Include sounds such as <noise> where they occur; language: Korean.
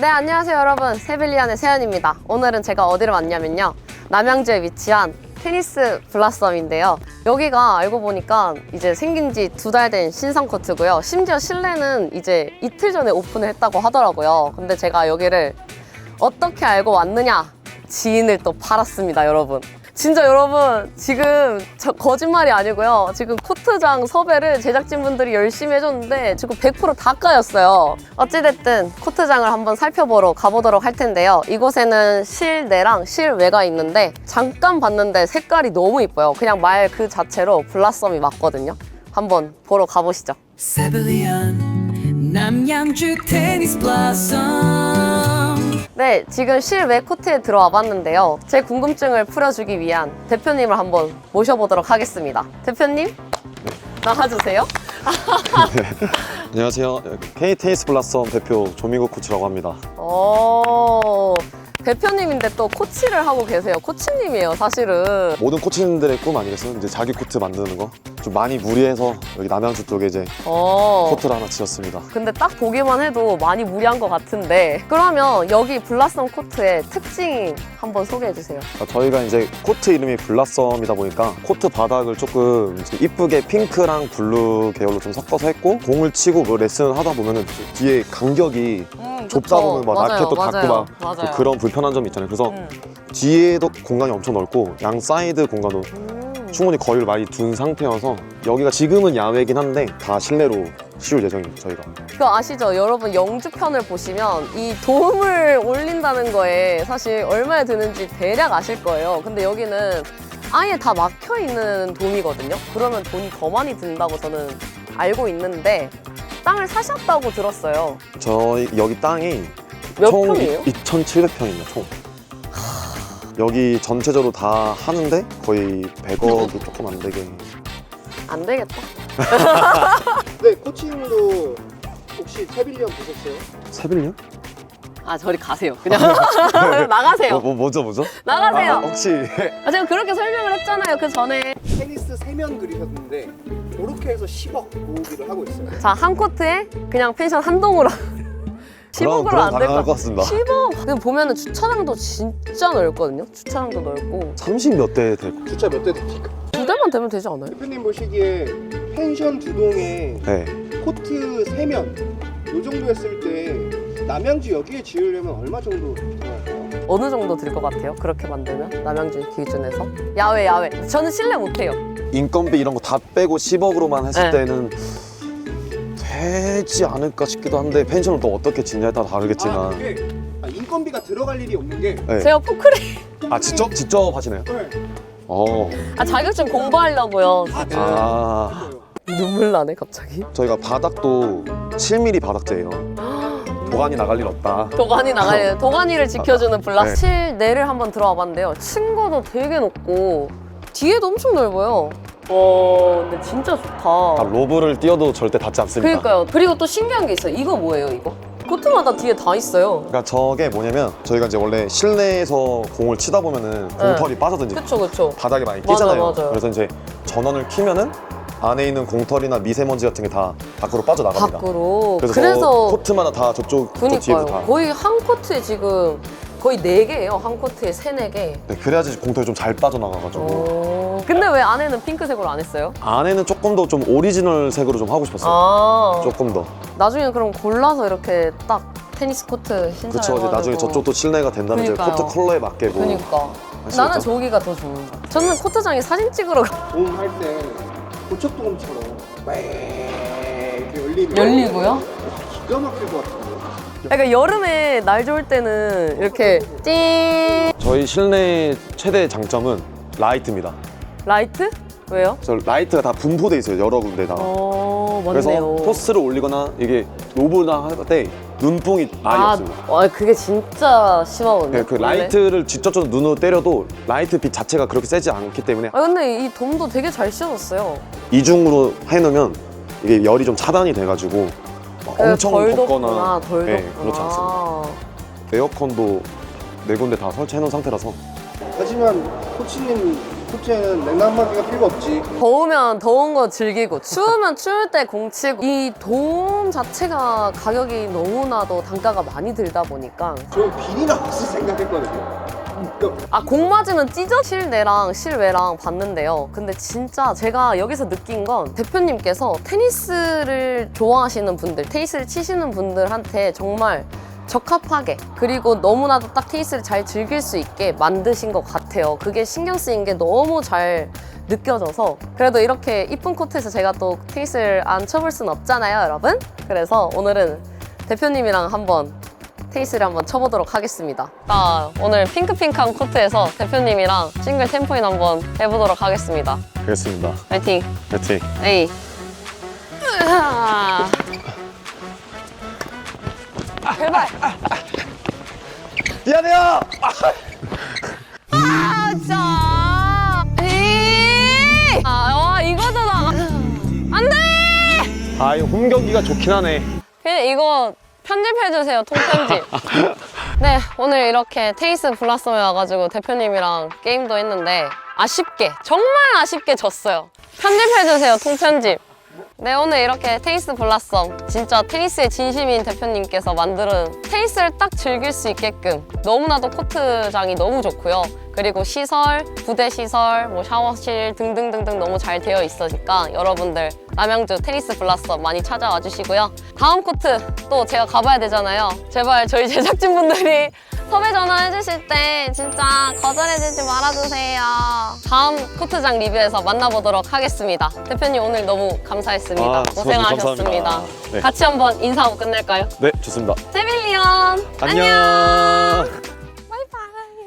네, 안녕하세요, 여러분. 세빌리안의 세연입니다. 오늘은 제가 어디를 왔냐면요. 남양주에 위치한 테니스 블라썸인데요. 여기가 알고 보니까 이제 생긴 지 두 달 된 신상 코트고요. 심지어 실내는 이제 이틀 전에 오픈을 했다고 하더라고요. 근데 제가 여기를 어떻게 알고 왔느냐? 지인을 또 팔았습니다, 여러분. 진짜 여러분, 지금 저 거짓말이 아니고요. 지금 코트장 섭외를 제작진분들이 열심히 해줬는데 지금 100%다 까였어요. 어찌됐든 코트장을 한번 살펴보러 가보도록 할 텐데요. 이곳에는 실내랑 실외가 있는데 잠깐 봤는데 색깔이 너무 이뻐요. 그냥 말 그 자체로 블라썸이 맞거든요. 한번 보러 가보시죠. 세빌리안 남양주 테니스 블라썸 네, 지금 실외 코트에 들어와 봤는데요. 제 궁금증을 풀어주기 위한 대표님을 한번 모셔보도록 하겠습니다. 대표님? 나와주세요. <laughs> 안녕하세요. K 테니스 블라썸 대표 조민국 코치라고 합니다. 오, 대표님인데 또 코치를 하고 계세요. 코치님이에요, 사실은. 모든 코치님들의 꿈 아니겠어요? 이제 자기 코트 만드는 거. 좀 많이 무리해서 여기 남양주 쪽에 이제 어. 코트를 하나 지었습니다. 근데 딱 보기만 해도 많이 무리한 것 같은데. 그러면 여기 블라썸 코트의 특징 한번 소개해 주세요. 그러니까 저희가 이제 코트 이름이 블라썸이다 보니까 코트 바닥을 조금 이제 이쁘게 핑크랑 블루 계열로 좀 섞어서 했고 공을 치고 뭐 레슨을 하다 보면은 뒤에 간격이 좁다 보면 막 라켓도 닿고 막 맞아요. 그런 불편한 점이 있잖아요. 그래서 음. 뒤에도 공간이 엄청 넓고 양 사이드 공간도 음. 충분히 거리를 많이 둔 상태여서 여기가 지금은 야외긴 한데 다 실내로 씌울 예정입니다 저희가 그거 아시죠? 여러분 영주 편을 보시면 이 도움을 올린다는 거에 사실 얼마에 드는지 대략 아실 거예요. 근데 여기는 아예 다 막혀 있는 돔이거든요. 그러면 돈이 더 많이 든다고 저는 알고 있는데 땅을 사셨다고 들었어요. 저희 여기 땅이 몇 총 평이에요? 2,700평입니다 총 여기 전체적으로 다 하는데 거의 100억이 조금 안 되게 안 되겠다. <laughs> 네, 코치님도 혹시 채빌리언 보셨어요? 세빌리언? 아 저리 가세요. 그냥 <laughs> 나가세요. 뭐, 뭐, 뭐 죠 뭐죠? 나가세요. 아, 혹시 아, 제가 그렇게 설명을 했잖아요. 그 전에. 테니스 세면 그리셨는데 그렇게 해서 10억 모으기를 하고 있어요. 자 한 코트에 그냥 펜션 한 동으로. 10억으로 그럼 안될 가능할 것것 같습니다 10억? 근데 보면은 주차장도 진짜 넓거든요. 주차장도 넓고 30몇 대 되고 주차 몇 대 됩니까? 두 대만 되면 되지 않아요? 대표님 보시기에 펜션 두 동에 네. 코트 세면 요 정도 했을 때 남양주 여기에 지으려면 얼마 정도 들어갈까요? 어느 정도 들 것 같아요? 그렇게 만들면 남양주 기준에서 야외 야외. 저는 실내 못해요. 인건비 이런 거 다 빼고 10억으로만 했을 네. 때는 되지 않을까 싶기도 한데 펜션을 또 어떻게 짓냐에 따라 아, 다르겠지만 그게 아, 인건비가 들어갈 일이 없는 게 네. 제가 포크레인 아 직접 직접 하시나요? 네. 어. 아 자격증 공부하려고요. 지금. 아. 눈물 나네 갑자기. 저희가 바닥도 7mm 바닥재예요. 도관이 나갈 일 없다. 도가니 나가야 <laughs> 도가니를 지켜주는 네. 실내를 한번 들어와 봤는데요. 층고도 되게 높고 뒤에도 엄청 넓어요. 와 근데 진짜 좋다. 아, 로브를 띄워도 절대 닿지 않습니다. 그러니까요. 그리고 또 신기한 게 있어요. 이거 뭐예요, 이거? 코트마다 뒤에 다 있어요. 그러니까 저게 뭐냐면 저희가 이제 원래 실내에서 공을 치다 보면은 공털이 빠져든지 그쵸, 그쵸. 바닥에 많이 맞아요, 끼잖아요. 맞아요. 그래서 이제 전원을 키면은 안에 있는 공털이나 미세먼지 같은 게 다 밖으로 빠져나갑니다. 밖으로. 그래서, 그래서, 코트마다 다 저쪽 저 뒤에도 그니까요. 다. 거의 한 코트에 지금 거의 네개예요한 코트에 세네 개 네, 그래야지 공털이 좀 잘 빠져나가가지고 오. 근데 왜 안에는 핑크색으로 안 했어요? 안에는 조금 더 좀 오리지널 색으로 좀 하고 싶었어요. 아. 조금 더. 나중에 그럼 골라서 이렇게 딱 테니스 코트 신청해가지고. 그렇죠. 이제 나중에 저쪽도 실내가 된다면 이제 그러니까요. 코트 컬러에 맞게 뭐 그니까. 할수 나는 있죠. 저기가 더 좋은 거. 저는 코트장에 사진 찍으러 가- 봄 할 때 고척도금처럼 막 이렇게 열리면 열리고요? 기가 막힐 것 같아요. 그러니까 여름에 날 좋을 때는 이렇게 찡 저희 실내 최대 장점은 라이트입니다. 라이트? 왜요? 저 라이트가 다 분포돼 있어요 여러 군데다가. 어 그래서 맞네요. 토스를 올리거나 이게 로브나 할 때 눈뽕이 아예 아, 없습니다. 와, 그게 진짜 심하거든요. 네, 그 원래. 라이트를 직접적으로 눈으로 때려도 라이트 빛 자체가 그렇게 세지 않기 때문에 아 근데 이 돔도 되게 잘 씌워졌어요. 이중으로 해놓으면 이게 열이 좀 차단이 돼가지고 막 엄청 덜 덥거나 덥구나, 덜 네, 덥구나. 그렇지 않습니다. 에어컨도 네 군데 다 설치해놓은 상태라서 하지만 코치님 코트에는 냉난방기가 필요 없지. 더우면 더운 거 즐기고 추우면 추울 때 공치고 이돔 자체가 가격이 너무나도 단가가 많이 들다 보니까 저 비닐하우스 생각했거든요. 그러니까 아 공 맞으면 찢어 실내랑 실외랑 봤는데요 근데 진짜 제가 여기서 느낀 건 대표님께서 테니스를 좋아하시는 분들 테니스를 치시는 분들한테 정말 적합하게 그리고 너무나도 딱 테니스를 잘 즐길 수 있게 만드신 것 같아요 그게 신경 쓰인 게 너무 잘 느껴져서 그래도 이렇게 이쁜 코트에서 제가 또 테니스를 안 쳐볼 순 없잖아요 여러분 그래서 오늘은 대표님이랑 한번 테니스를 한번 쳐보도록 하겠습니다. 자, 오늘 핑크핑크한 코트에서 대표님이랑 싱글 템포인 한번 해보도록 하겠습니다. 알겠습니다. 파이팅! 화이팅. 에이! 으아. 제발! 미안해요! 아, 진짜! 에이! 아, 와, 이거도 나. 안 돼! 아, 이거 홈 경기가 좋긴 하네. 그냥 이거 편집해주세요, 통편집. <laughs> 네, 오늘 이렇게 테이스 블라썸에 와가지고 대표님이랑 게임도 했는데 아쉽게, 정말 아쉽게 졌어요. 편집해주세요, 통편집. 네, 오늘 이렇게 테니스 블라썸 진짜 테니스의 진심인 대표님께서 만드는 테니스를 딱 즐길 수 있게끔 너무나도 코트장이 너무 좋고요. 그리고 시설, 부대 시설, 뭐 샤워실 등등등등 너무 잘 되어 있으니까 여러분들 남양주 테니스 블라썸 많이 찾아와 주시고요. 다음 코트 또 제가 가봐야 되잖아요. 제발 저희 제작진분들이 <laughs> 섭외 전화해 주실 때 진짜 거절해 주지 말아주세요. 다음 코트장 리뷰에서 만나보도록 하겠습니다. 대표님 오늘 너무 감사했습니다. 아, 고생하셨습니다. 감사합니다. 네. 같이 한번 인사하고 끝낼까요? 네, 좋습니다. 세빌리언 안녕.